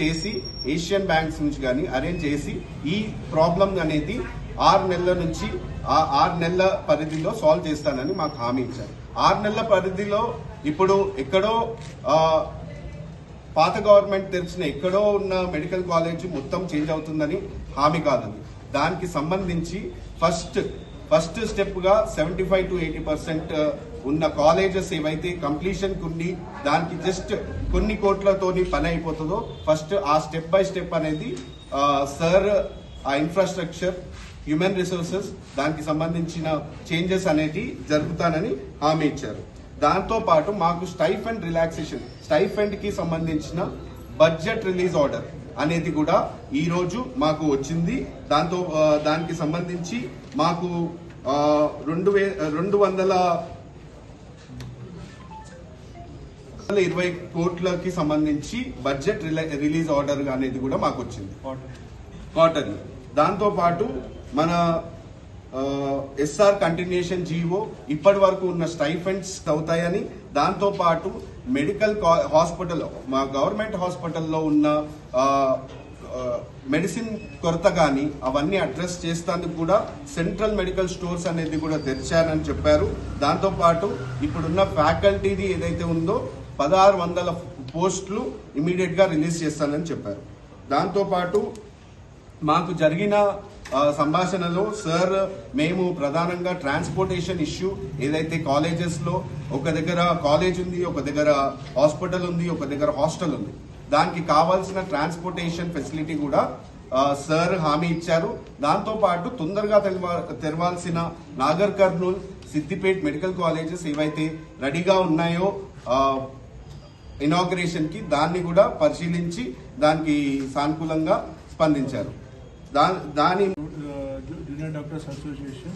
చేసి Asian banks నుంచి కానీ అరేంజ్ చేసి ఈ ప్రాబ్లం అనేది ఆరు నెలల నుంచి ఆ ఆరు నెలల పరిధిలో సాల్వ్ చేస్తానని మాకు హామీ ఇచ్చారు. ఆరు నెలల పరిధిలో ఇప్పుడు ఎక్కడో పాత గవర్నమెంట్ తెరిచిన ఎక్కడో ఉన్న మెడికల్ కాలేజ్ మొత్తం చేంజ్ అవుతుందని హామీ కాదండి. దానికి సంబంధించి first first స్టెప్గా seventy five to eighty percent uh, ఉన్న కాలేజెస్ ఏవైతే కంప్లీషన్ కొన్ని దానికి జస్ట్ కొన్ని కోట్లతోని పని అయిపోతుందో ఫస్ట్ ఆ స్టెప్ బై స్టెప్ అనేది uh, సార్ ఆ ఇన్ఫ్రాస్ట్రక్చర్ హ్యూమన్ రిసోర్సెస్ దానికి సంబంధించిన చేంజెస్ అనేది జరుగుతానని హామీ ఇచ్చారు. దాంతో పాటు మాకు స్టైఫండ్ రిలాక్సేషన్ స్టైఫండ్కి సంబంధించిన బడ్జెట్ రిలీజ్ ఆర్డర్ అనేది కూడా ఈ రోజు మాకు వచ్చింది. దాంతో దానికి సంబంధించి మాకు రెండు వే రెండు వందల ఇరవై కోట్లకి సంబంధించి బడ్జెట్ రిలై- రిలీజ్ ఆర్డర్ అనేది కూడా మాకు వచ్చింది. క్వార్టర్ దాంతో పాటు మన ఎస్ఆర్ కంటిన్యూషన్ జీవో ఇప్పటి వరకు ఉన్న స్టైఫెండ్స్ అవుతాయని దాంతోపాటు మెడికల్ హాస్పిటల్ మా గవర్నమెంట్ హాస్పిటల్లో ఉన్న మెడిసిన్ కొరత కానీ అవన్నీ అడ్రస్ చేస్తానికి కూడా సెంట్రల్ మెడికల్ స్టోర్స్ అనేది కూడా తెరిచారని చెప్పారు. దాంతోపాటు ఇప్పుడున్న ఫ్యాకల్టీది ఏదైతే ఉందో పదహారు వందల పోస్టులు ఇమీడియట్గా రిలీజ్ చేస్తానని చెప్పారు. దాంతోపాటు మాకు జరిగిన సంభాషణలో సార్ మేము ప్రధానంగా ట్రాన్స్పోర్టేషన్ ఇష్యూ ఏదైతే కాలేజెస్లో ఒక దగ్గర కాలేజ్ ఉంది ఒక దగ్గర హాస్పిటల్ ఉంది ఒక దగ్గర హాస్టల్ ఉంది. దానికి కావాల్సిన ట్రాన్స్పోర్టేషన్ ఫెసిలిటీ కూడా సార్ హామీ ఇచ్చారు. దాంతో పాటు తొందరగా తెరవాల్సిన నాగర్ కర్నూల్ సిద్దిపేట్ మెడికల్ కాలేజెస్ ఏవైతే రెడీగా ఉన్నాయో ఇనాగ్రేషన్కి ఇనాగ్రేషన్కి దాన్ని కూడా పరిశీలించి దానికి సానుకూలంగా స్పందించారు. దా- దాని uh, Junior Doctors Association.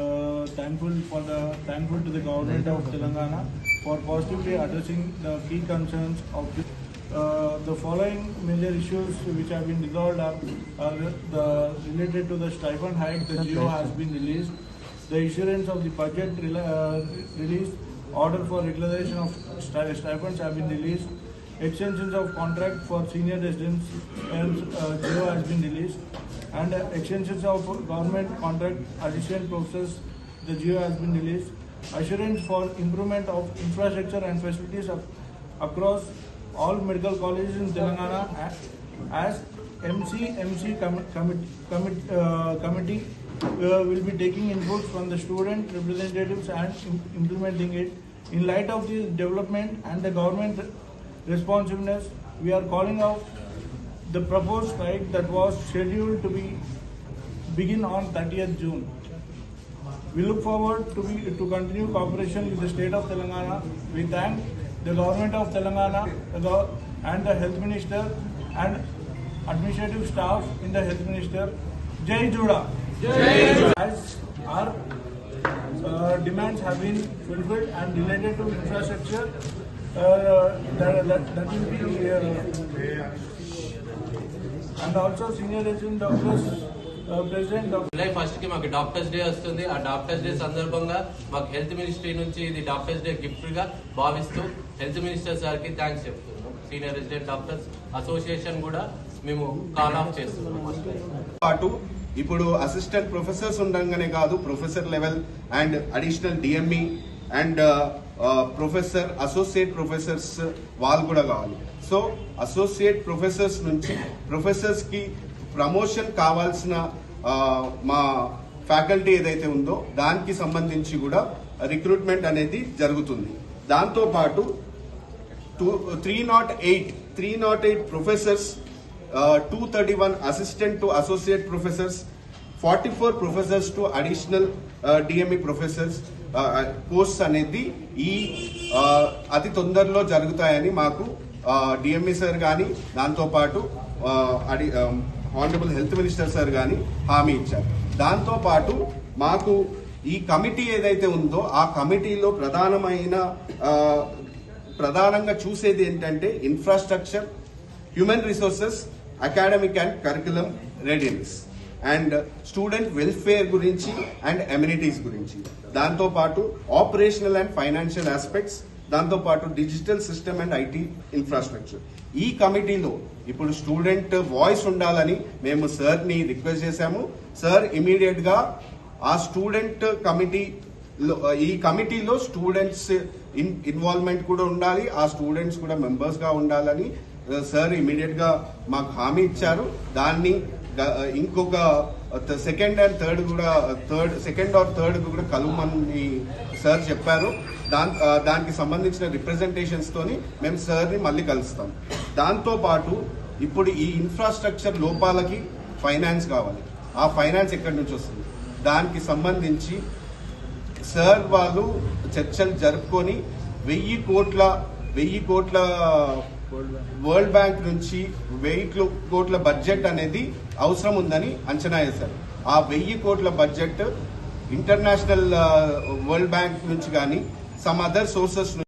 Uh, thankful for the thankful to the government of Telangana for positively addressing the key concerns of the, uh, the following major issues which have been resolved are, are the related to the stipend hike. The GO has been released. The issuance of the budget rela- uh, release order for regularization of sti- stipends have been released. Extensions of contract for senior residents and uh, has been released. And uh, extensions of government contract assistant process the GO has been released. Assurance for improvement of infrastructure and facilities ac- across all medical colleges in Telangana as MC, MC com- commit- commit- uh, committee uh, will be taking inputs from the student representatives and im- implementing it. In light of this development and the government responsiveness, we are calling out the proposed strike that was scheduled to be begin on 30th June. We look forward to be to continue cooperation with the state of Telangana. We thank the government of Telangana and the health minister and administrative staff in the health minister. Jai Juda. As our uh, demands have been fulfilled and related to infrastructure, that, that, that will be uh, and also senior resident doctors, uh, president Dr. July ఫస్ట్కి మాకు doctors day వస్తుంది ఆ doctors day సందర్భంగా మాకు health ministry నుంచి ఇది doctors day గిఫ్ట్గా భావిస్తూ హెల్త్ మినిస్టర్ సార్కి థ్యాంక్స్ చెప్తున్నాం సీనియర్ రెసిడెంట్ డాక్టర్స్ అసోసియేషన్ కూడా మేము కాల్ ఆఫ్ చేస్తున్నాం పాటు ఇప్పుడు అసిస్టెంట్ ప్రొఫెసర్స్ ఉండగానే కాదు professor level and additional DME and professor associate professors వాళ్ళు కూడా కావాలి. సో అసోసియేట్ ప్రొఫెసర్స్ నుంచి ప్రొఫెసర్స్కి ప్రమోషన్ కావాల్సిన మా ఫ్యాకల్టీ ఏదైతే ఉందో దానికి సంబంధించి కూడా రిక్రూట్మెంట్ అనేది జరుగుతుంది. దాంతో పాటు three nought eight three nought eight professors two thirty one assistant to associate professors forty four professors to additional DME professors post అనేది ఈ అతి తొందరలో జరుగుతాయని మాకు డిఎంఈ సార్ కానీ దాంతోపాటు అడి ఆనరబుల్ హెల్త్ మినిస్టర్ సార్ కానీ హామీ ఇచ్చారు. దాంతోపాటు మాకు ఈ కమిటీ ఏదైతే ఉందో ఆ కమిటీలో ప్రధానమైన ప్రధానంగా చూసేది ఏంటంటే infrastructure human resources academic and curriculum readiness and student welfare గురించి అండ్ ఎమ్యూనిటీస్ గురించి. దాంతోపాటు ఆపరేషనల్ అండ్ ఫైనాన్షియల్ ఆస్పెక్ట్స్ దాంతోపాటు digital system and IT infrastructure. ఈ కమిటీలో ఇప్పుడు స్టూడెంట్ వాయిస్ ఉండాలని మేము సర్ని రిక్వెస్ట్ చేశాము. సార్ ఇమీడియట్గా ఆ స్టూడెంట్ కమిటీ ఈ కమిటీలో స్టూడెంట్స్ ఇన్వాల్వ్మెంట్ కూడా ఉండాలి ఆ స్టూడెంట్స్ కూడా మెంబర్స్గా ఉండాలని సార్ ఇమీడియట్గా మాకు హామీ ఇచ్చారు. దాన్ని ఇంకొక సెకండ్ అండ్ థర్డ్ కూడా థర్డ్ సెకండ్ ఆర్ థర్డ్ కూడా కలవమని సార్ చెప్పారు. దాని దానికి సంబంధించిన రిప్రజెంటేషన్స్ తోని మేము సార్ని మళ్ళీ కలుస్తాం. దాంతోపాటు ఇప్పుడు ఈ ఇన్ఫ్రాస్ట్రక్చర్ లోపాలకి ఫైనాన్స్ కావాలి. ఆ ఫైనాన్స్ ఎక్కడి నుంచి వస్తుంది? దానికి సంబంధించి సార్ వాళ్ళు చర్చలు జరుపుకొని వెయ్యి కోట్ల వెయ్యి కోట్ల వరల్డ్ బ్యాంక్ నుంచి వెయ్యి కోట్ల బడ్జెట్ అనేది అవసరం ఉందని అంచనా వేశారు. ఆ వెయ్యి కోట్ల బడ్జెట్ ఇంటర్నేషనల్ వరల్డ్ బ్యాంక్ నుంచి కానీ సమ్ అదర్ సోర్సెస్